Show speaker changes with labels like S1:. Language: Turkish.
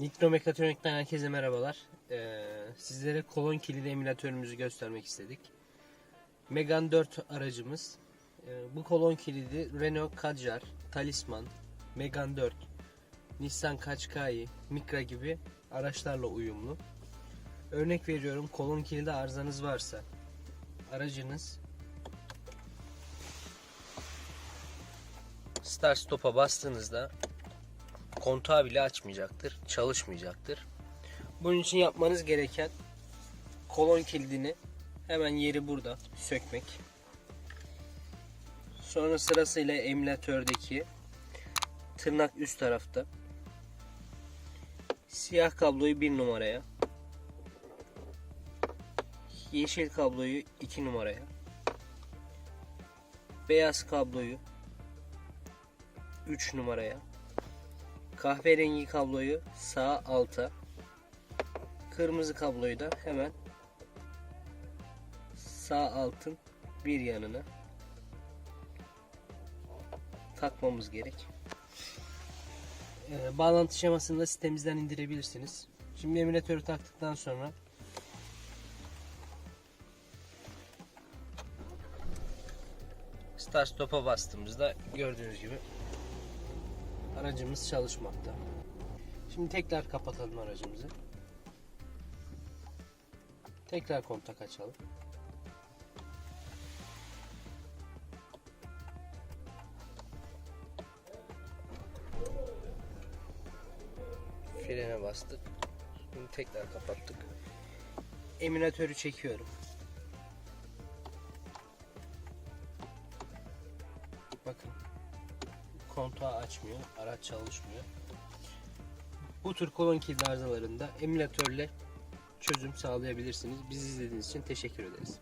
S1: Nitro Mekatronik'ten herkese merhabalar. Ee, sizlere kolon kilidi emülatörümüzü göstermek istedik. Megane 4 aracımız. Ee, bu kolon kilidi Renault Kadjar, Talisman, Megane 4, Nissan Qashqai, Micra gibi araçlarla uyumlu. Örnek veriyorum kolon kilidi arızanız varsa aracınız Start Stop'a bastığınızda kontağı bile açmayacaktır, çalışmayacaktır. Bunun için yapmanız gereken kolon kilidini hemen yeri burada sökmek. Sonra sırasıyla emülatördeki tırnak üst tarafta siyah kabloyu bir numaraya yeşil kabloyu 2 numaraya beyaz kabloyu 3 numaraya kahverengi kabloyu sağ alta kırmızı kabloyu da hemen sağ altın bir yanına takmamız gerek. Ee, bağlantı şemasını da sitemizden indirebilirsiniz. Şimdi emülatörü taktıktan sonra Start Stop'a bastığımızda gördüğünüz gibi aracımız çalışmakta. Şimdi tekrar kapatalım aracımızı. Tekrar kontak açalım. Frene bastık. Şimdi tekrar kapattık. Eminatörü çekiyorum. Bakın kontağı açmıyor, araç çalışmıyor. Bu tür kolon kilidi arızalarında emülatörle çözüm sağlayabilirsiniz. Bizi izlediğiniz için teşekkür ederiz.